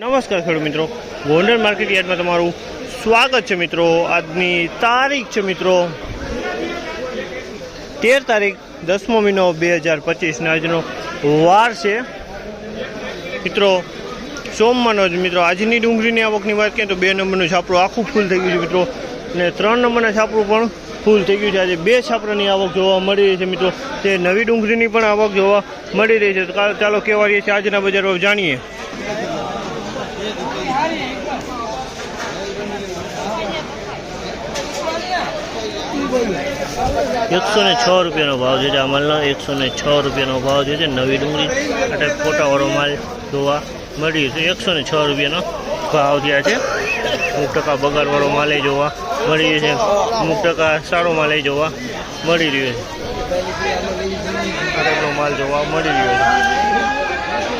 નમસ્કાર ખેડૂત મિત્રો. ગોંડલ માર્કેટ યાર્ડમાં તમારું સ્વાગત છે મિત્રો. આજની તારીખ છે મિત્રો તેર તારીખ દસમો મહિનો બે હજાર પચીસના આજનો વાર છે. મિત્રો, સોમવારનો જ મિત્રો, આજની ડુંગળીની આવકની વાત કરીએ તો બે નંબરનું છાપરું આખું ફૂલ થઈ ગયું છે મિત્રો. અને ત્રણ નંબરના છાપરું પણ ફૂલ થઈ ગયું છે. આજે બે છાપરાની આવક જોવા મળી રહી છે મિત્રો. તે નવી ડુંગળીની પણ આવક જોવા મળી રહી છે. ચાલો કહેવા રહીએ છીએ, આજના બજારમાં જાણીએ. એકસો ને છ રૂપિયાનો ભાવ છે આ માલનો. એકસો ને છ રૂપિયાનો ભાવ છે. નવી ડુંગળી એટલે ફોટાવાળો માલ જોવા મળી છે. એકસો ને છ રૂપિયાનો ભાવ થયા છે. અમુક ટકા બગાડવાળો માલ જોવા મળી રહ્યો છે. અમુક ટકા સારો માલ જોવા મળી રહ્યો છે. માલ જોવા મળી રહ્યો છે.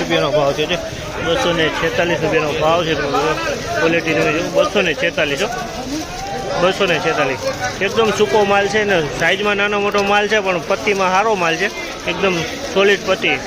રૂપિયાનો ભાવ છે જે. બસો ને છેતાલીસ રૂપિયાનો ભાવ છે ક્વોલિટીનો બસો ને છેતાલીસ. બસો ને છેતાલીસ. એકદમ સૂકો માલ છે ને સાઇઝમાં નાનો મોટો માલ છે, પણ પત્તીમાં સારો માલ છે. એકદમ સોલિડ પત્તી.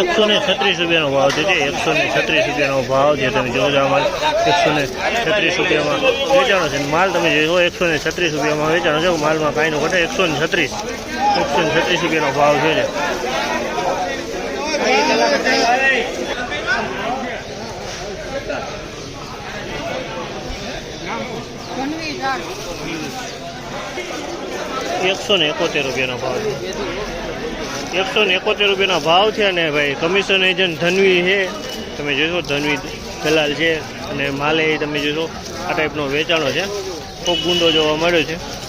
એકસો ને છત્રીસ રૂપિયાનો ભાવ છે જે એકસો ને છત્રીસ રૂપિયાનો ભાવ છે તમે જોજો માલ એકસો ને છત્રીસ રૂપિયામાં વેચાણો છે. માલ તમે જોયો એકસો ને છત્રીસ રૂપિયામાં વેચાણો છે. માલમાં કાંઈનો ઘટે એકસો ને છત્રીસ. એકસો ને છત્રીસ રૂપિયાનો ભાવ છે. જે. એકસો ને એકોતેર રૂપિયાનો ભાવ છે. એકસો ને એકોતેર રૂપિયાનો ભાવ છે અને ભાઈ કમિશન એજન્ટ ધનવી છે. તમે જોશો, ધનવી દલાલ છે અને માલે તમે જોશો, આ ટાઈપનો વેચાણો છે. ખૂબ ગુંડો જોવા મળ્યો છે.